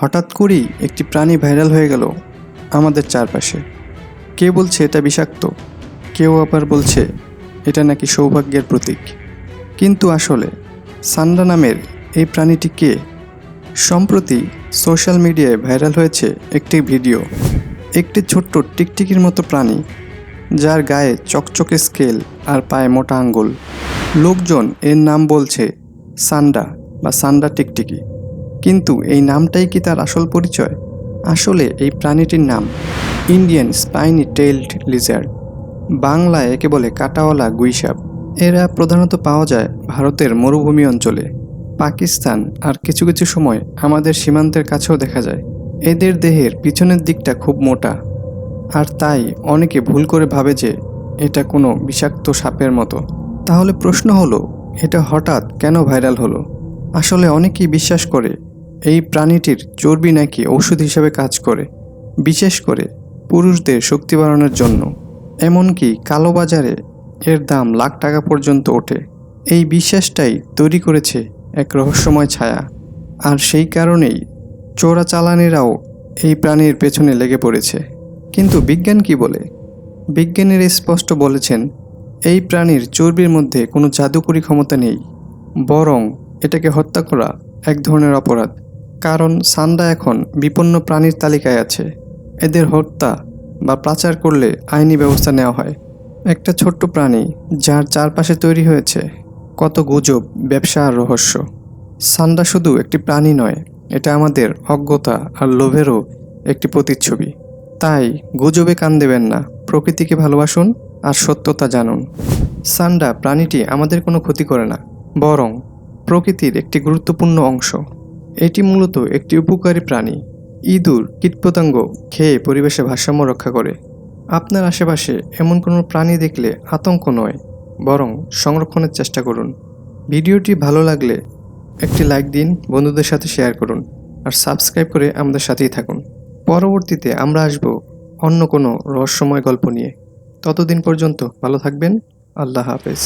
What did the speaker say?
হঠাৎ করেই একটি প্রাণী ভাইরাল হয়ে গেল আমাদের চারপাশে। কে বলছে এটা বিষাক্ত? কেউ আবার বলছে এটা নাকি সৌভাগ্যের প্রতীক। কিন্তু আসলে, সান্ডা নামের এই প্রাণীটি কে? সম্প্রতি সোশ্যাল মিডিয়ায় ভাইরাল হয়েছে একটি ভিডিও, একটি ছোট্ট টিকটিকির মতো প্রাণী, যার গায়ে চকচকে স্কেল আর পায়ে মোটা আঙ্গুল। লোকজন এর নাম বলছে সান্ডা বা সান্ডা টিকটিকি। কিন্তু এই নামটাই কি তার আসল পরিচয়? আসলে এই প্রাণীটির নাম ইন্ডিয়ান স্পাইনি টেইলড লিজার্ড। বাংলায় একে বলে কাটাওয়ালা গুইসাপ। এরা প্রধানত পাওয়া যায় ভারতের মরুভূমি অঞ্চলে। পাকিস্তান আর কিছু কিছু সময় আমাদের সীমান্তের কাছেও দেখা যায়। এদের দেহের পিছনের দিকটা খুব মোটা। আর তাই অনেকে ভুল করে ভাবে যে এটা কোনো বিষাক্ত সাপের মতো। তাহলে প্রশ্ন হলো, এটা হঠাৎ কেন ভাইরাল হলো? আসলে অনেকেই বিশ্বাস করে এই প্রাণীটির চর্বি নাকি ঔষধ হিসেবে কাজ করে, বিশেষ করে পুরুষদের শক্তি বাড়ানোর জন্য। এমনকি কালো বাজারে এর দাম লাখ টাকা পর্যন্ত ওঠে। এই বিশ্বাসটাই তৈরি করেছে এক রহস্যময় ছায়া। আর সেই কারণেই চোরাচালানিরাও এই প্রাণীর পেছনে লেগে পড়েছে। কিন্তু বিজ্ঞান কি বলে? বিজ্ঞানীরা স্পষ্ট বলেছেন, এই প্রাণীর চর্বির মধ্যে কোনো জাদুকরী ক্ষমতা নেই, বরং এটাকে হত্যা করা এক ধরনের অপরাধ। কারণ সান্ডা এখন বিপন্ন প্রাণীর তালিকায় আছে। এদের হত্যা বা পাচার করলে আইনি ব্যবস্থা নেওয়া হয়। একটা ছোট্ট প্রাণী যার চারপাশে তৈরি হয়েছে কত গুজব, ব্যবসা আর রহস্য। সান্ডা শুধু একটি প্রাণী নয়, এটা আমাদের অজ্ঞতা আর লোভেরও একটি প্রতিচ্ছবি। তাই গুজবে কান দেবেন না, প্রকৃতিকে ভালোবাসুন আর সত্যতা জানুন। সান্ডা প্রাণীটি আমাদের কোনো ক্ষতি করে না, বরং প্রকৃতির একটি গুরুত্বপূর্ণ অংশ। এটি মূলত একটি উপকারী প্রাণী। ইঁদুর, কীটপতঙ্গ খেয়ে পরিবেশে ভারসাম্য রক্ষা করে। আপনার আশেপাশে এমন কোনো প্রাণী দেখলে আতঙ্ক নয়, বরং সংরক্ষণের চেষ্টা করুন। ভিডিওটি ভালো লাগলে একটি লাইক দিন, বন্ধুদের সাথে শেয়ার করুন, আর সাবস্ক্রাইব করে আমাদের সাথেই থাকুন। পরবর্তীতে আমরা আসব অন্য কোনো রহস্যময় গল্প নিয়ে। ততদিন পর্যন্ত ভালো থাকবেন, আল্লাহ হাফেজ।